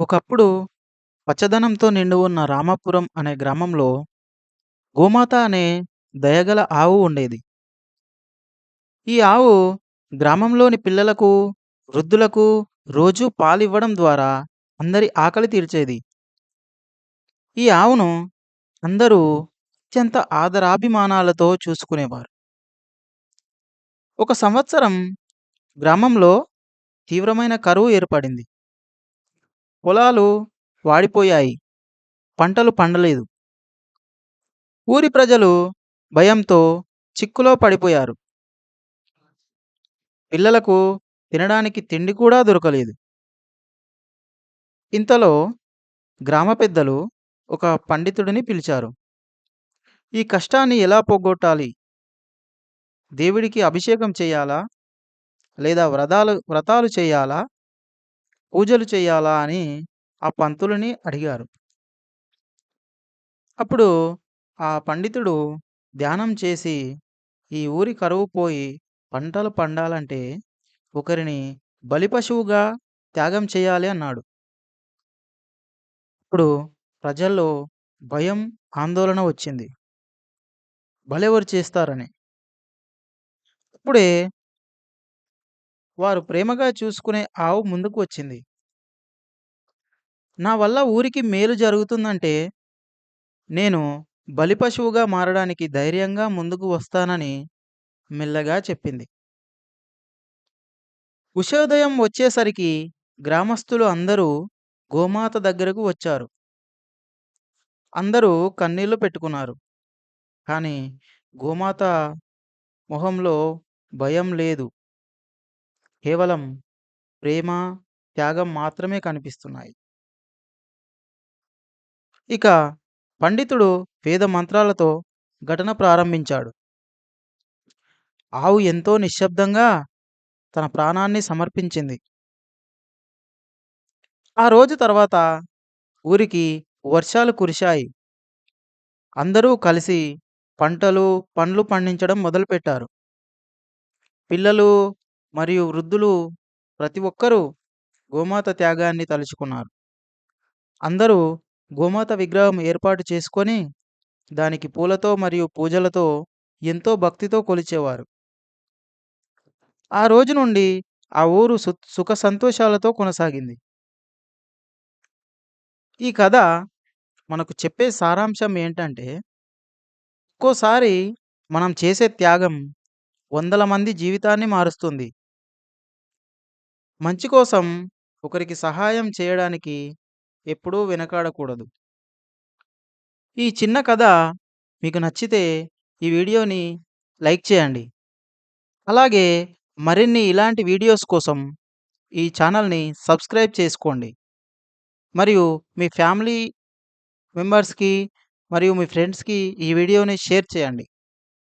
ఒకప్పుడు పచ్చదనంతో నిండి ఉన్న రామాపురం అనే గ్రామంలో గోమాత అనే దయగల ఆవు ఉండేది. ఈ ఆవు గ్రామంలోని పిల్లలకు, వృద్ధులకు రోజూ పాలివ్వడం ద్వారా అందరి ఆకలి తీర్చేది. ఈ ఆవును అందరూ అత్యంత ఆదరాభిమానాలతో చూసుకునేవారు. ఒక సంవత్సరం గ్రామంలో తీవ్రమైన కరువు ఏర్పడింది. పొలాలు వాడిపోయాయి. పంటలు పండలేదు. ఊరి ప్రజలు భయంతో చిక్కులో పడిపోయారు. పిల్లలకు తినడానికి తిండి కూడా దొరకలేదు. ఇంతలో గ్రామ పెద్దలు ఒక పండితుడిని పిలిచారు. ఈ కష్టాన్ని ఎలా పోగొట్టాలి? దేవుడికి అభిషేకం చేయాలా? లేదా వ్రతాలు వ్రతాలు చేయాలా? పూజలు చేయాలా? అని ఆ పంతులని అడిగారు. అప్పుడు ఆ పండితుడు ధ్యానం చేసి ఈ ఊరి కరువు పోయి పంటలు పండాలంటే ఒకరిని బలిపశువుగా త్యాగం చేయాలి అన్నాడు. ఇప్పుడు ప్రజల్లో భయం, ఆందోళన వచ్చింది. బలెవరు చేస్తారని. అప్పుడే వారు ప్రేమగా చూసుకునే ఆవు ముందుకు వచ్చింది. నా వల్ల ఊరికి మేలు జరుగుతుందంటే నేను బలిపశువుగా మారడానికి ధైర్యంగా ముందుకు వస్తానని మెల్లగా చెప్పింది. ఉషోదయం వచ్చేసరికి గ్రామస్తులు అందరూ గోమాత దగ్గరకు వచ్చారు. అందరూ కన్నీళ్ళు పెట్టుకున్నారు. కానీ గోమాత మొహంలో భయం లేదు. కేవలం ప్రేమ, త్యాగం మాత్రమే కనిపిస్తున్నాయి. ఇక పండితుడు వేద మంత్రాలతో ఘటన ప్రారంభించాడు. ఆవు ఎంతో నిశ్శబ్దంగా తన ప్రాణాన్ని సమర్పించింది. ఆ రోజు తర్వాత ఊరికి వర్షాలు కురిశాయి. అందరూ కలిసి పంటలు, పండ్లు పండించడం మొదలుపెట్టారు. పిల్లలు మరియు వృద్ధులు ప్రతి ఒక్కరూ గోమాత త్యాగాన్ని తలుచుకున్నారు. అందరూ గోమాత విగ్రహం ఏర్పాటు చేసుకొని దానికి పూలతో మరియు పూజలతో ఎంతో భక్తితో కొలిచేవారు. ఆ రోజు నుండి ఆ ఊరు సు సుఖ సంతోషాలతో కొనసాగింది. ఈ కథ మనకు చెప్పే సారాంశం ఏంటంటే ఒక్కోసారి మనం చేసే త్యాగం వందల మంది జీవితాన్ని మారుస్తుంది. మంచి కోసం ఒకరికి సహాయం చేయడానికి ఎప్పుడూ వెనకాడకూడదు. ఈ చిన్న కథ మీకు నచ్చితే ఈ వీడియోని లైక్ చేయండి. అలాగే మరిన్ని ఇలాంటి వీడియోస్ కోసం ఈ ఛానల్‌ని సబ్స్క్రైబ్ చేసుకోండి. మరియు మీ ఫ్యామిలీ మెంబర్స్‌కి మరియు మీ ఫ్రెండ్స్‌కి ఈ వీడియోని షేర్ చేయండి.